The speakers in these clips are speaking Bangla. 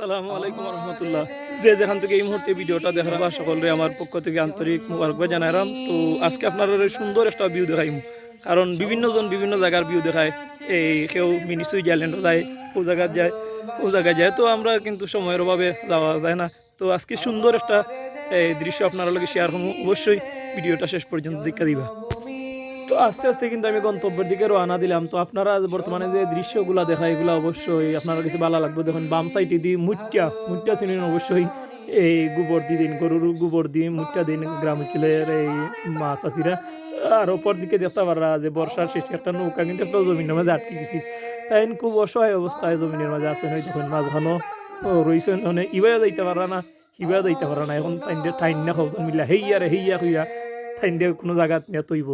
আসসালামু আলাইকুম রহমতুল্লাহ। যে যেখান থেকে এই মুহূর্তে ভিডিওটা দেখার বা সকলরে আমার পক্ষ থেকে আন্তরিক মুবারকবাদ জানাইলাম তো আজকে আপনারা সুন্দর একটা ভিউ দেখাইম। কারণ বিভিন্ন জন বিভিন্ন জায়গার ভিউ দেখায়। এই কেউ মিনি সুইজারল্যান্ডও যায় ও জায়গায় যায় ও জায়গায় যায়। তো আমরা কিন্তু সময়ের অভাবে যাওয়া যায় না। তো আজকে সুন্দর একটা এই দৃশ্য আপনারা লগে শেয়ার করব। অবশ্যই ভিডিওটা শেষ পর্যন্ত দেখা দিবা। তো আস্তে আস্তে কিন্তু আমি গন্তব্যের দিকে রওনা দিলাম। তো আপনারা বর্তমানে যে দৃশ্যগুলো দেখা, এগুলো অবশ্যই আপনারা কিছু ভালো লাগবে। দেখুন, বাম সাইডে দিয়ে মুট্টা মুট্টা চিনেন অবশ্যই। এই গোবর দিয়ে দিন, গরুর গোবর দিয়ে মুট্টা দিন গ্রাম অঞ্চলের এই মাছ আছিরা আর ওপর দিকে দেখতে পাররা যে বর্ষার শেষে একটা নৌকা কিন্তু একটা জমিনের মাঝে আটকে গেছি। তাই খুব অসহায় অবস্থায় জমিনের মাঝে আসেন ওই দেখুন মাঝখানো রইছেন মানে ইবাও যাইতে পারা না হিবাও যাইতে পারা না। এখন টাইন টাইন না খাওয়া মিলা হেইয়া রে, হেইয়া কোনো তৈব।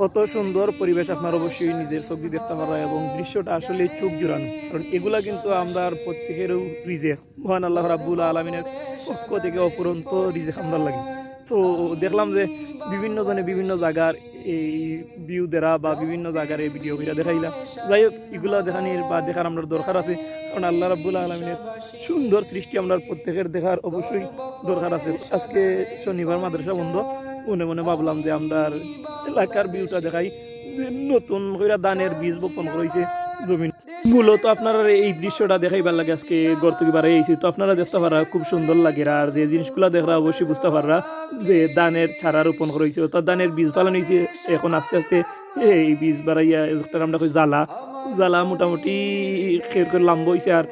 কত সুন্দর পরিবেশ আপনার অবশ্যই নিজের দেখতে পারা এবং দৃশ্যটা আসলে চোখ জুড়ানো। কারণ এগুলা কিন্তু আমরা প্রত্যেকেরও রিজেক। মহান আল্লাহ আলমিনের পক্ষ থেকে অপুরন্ত রিজেক লাগে। তো দেখলাম যে বিভিন্ন জনে বিভিন্ন জায়গার এই ভিউ দেরা বা বিভিন্ন জায়গার এই ভিডিও করে দেখাইলাম যাই হোক, এগুলো দেখানির বা দেখার আমরা দরকার আছে। কারণ আল্লাহ রাব্বুল আলমিনের সুন্দর সৃষ্টি আমরা প্রত্যেকের দেখার অবশ্যই দরকার আছে। আজকে শনিবার মাদ্রাসা বন্ধ। মনে মনে ভাবলাম যে আমরা এলাকার ভিউটা দেখাই নতুন করে ধানের বীজ বপন করেছে জমিন মূলত আপনারা এই দৃশ্যটা দেখাইবার লাগে আজকে গড় থেকে বাড়াই তো আপনারা দেখতে পারা খুব সুন্দর লাগে আর যে জিনিসগুলো দেখরা অবশ্যই বুঝতে পাররা যে ধানের চারা রোপণ করেছে, অর্থাৎ ধানের বীজ ফালানো হয়েছে। এখন আস্তে আস্তে এই বীজ বাড়াইয়া আমরা কই জ্বালা। জ্বালা মোটামুটি খের করে লাম্ব হয়েছে আর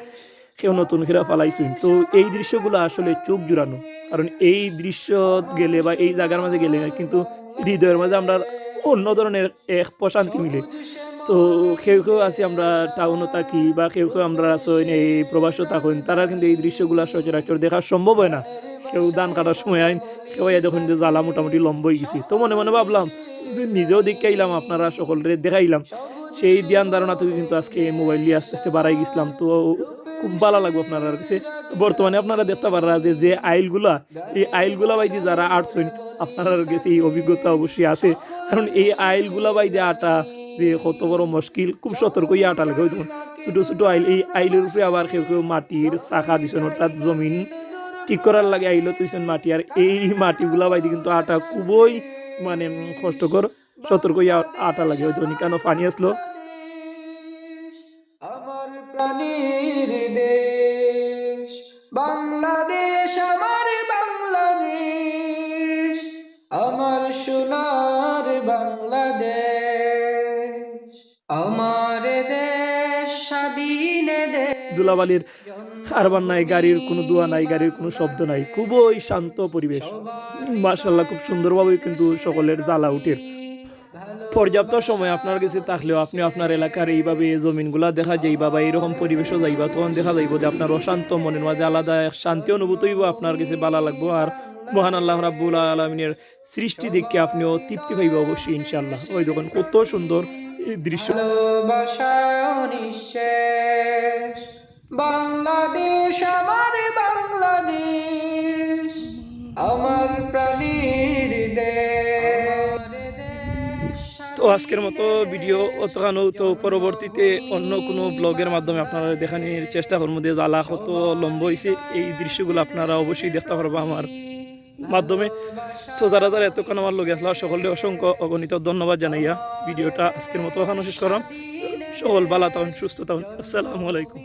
কেউ নতুন খেরা ফালাইছুন তো এই দৃশ্যগুলো আসলে চোখ জুড়ানো। কারণ এই দৃশ্য গেলে বা এই জায়গার মাঝে গেলে কিন্তু হৃদয়ের মাঝে আমরা অন্য ধরনের এক প্রশান্তি মিলে। তো কেউ কেউ আছি আমরা টাউনও থাকি বা কেউ কেউ আমরা আসেন এই প্রবাসও থাকুন, তারা কিন্তু এই দৃশ্যগুলো সচরাচর দেখা সম্ভব হয় না। কেউ ধান কাটার সময় আইন, কেউ দেখুন যে জ্বালা মোটামুটি লম্ব হয়ে গেছি। তো মনে মনে ভাবলাম যে নিজেও দেখাইলাম আপনারা সকলরে দেখাইলাম। সেই ধ্যান ধারণা থেকে কিন্তু আজকে মোবাইল নিয়ে আস্তে আস্তে বাড়াই গেছিলাম। তো খুব ভালো লাগবে আপনার কাছে। বর্তমানে আপনারা দেখতে পারা যে যে আইলগুলা, এই আইলগুলা বাইদি যারা আর্টসইন আপনার কাছে এই অভিজ্ঞতা অবশ্যই আছে। কারণ এই আইলগুলা বাইদে আটা যে কত বড় মুশকিল, খুব সতর্ক হয়ে আটা লাগে হয়তো। ছোটো ছোটো আইল, এই আইলের উপরে আবার কেউ কেউ মাটির চাকা দিছেন, অর্থাৎ জমিন ঠিক করার লাগে আইলো তুইছেন মাটি। আর এই মাটিগুলা বাইদি কিন্তু আটা খুবই মানে কষ্টকর, সতর্ক হয়ে আটা লাগে হয়তো। কেন পানি আসলো। বাংলাদেশ, আমার বাংলাদেশ, আমার সোনার বাংলাদেশ, আমার দেশ, স্বাধীন দুলাবালির কারবার নাই, গাড়ির কোনো দোয়া নাই, গাড়ির কোনো শব্দ নাই, খুবই শান্ত পরিবেশ। মার্শাল্লাহ খুব সুন্দরভাবে কিন্তু সকলের জ্বালা উঠে। পর্যাপ্ত সময় আপনার কাছে থাকলেও আপনি আপনার এলাকার এইভাবে জমিনগুলা দেখা যাইবা বা এইরকম পরিবেশও যাইবা, তখন দেখা যাইব যে আপনার অশান্ত মনের মাঝে আলাদা শান্তি অনুভূত হইব, আপনার কাছে ভালো লাগবো। আর মহান আল্লাহ রাব্বুল আলমিনের সৃষ্টি দেখে আপনিও তৃপ্তি পাইবে অবশ্যই ইনশাল্লাহ ওই দোকান কত সুন্দর এই দৃশ্য। বাংলাদেশ তো আজকের মতো ভিডিও অতখানো। তো পরবর্তীতে অন্য কোনো ব্লগের মাধ্যমে আপনারা দেখানোর চেষ্টা করব। যে জ্বালা কত লম্ব হয়েছে এই দৃশ্যগুলো আপনারা অবশ্যই দেখতে পারব আমার মাধ্যমে। তো যারা যারা এতক্ষণ আমার লোক আসলে সকলে অসংখ্য অগণিত ধন্যবাদ জানাইয়া ভিডিওটা আজকের মতো ওখানে শেষ করাম সকল ভালো থাকুন, সুস্থ থাকুন। আসসালামু আলাইকুম।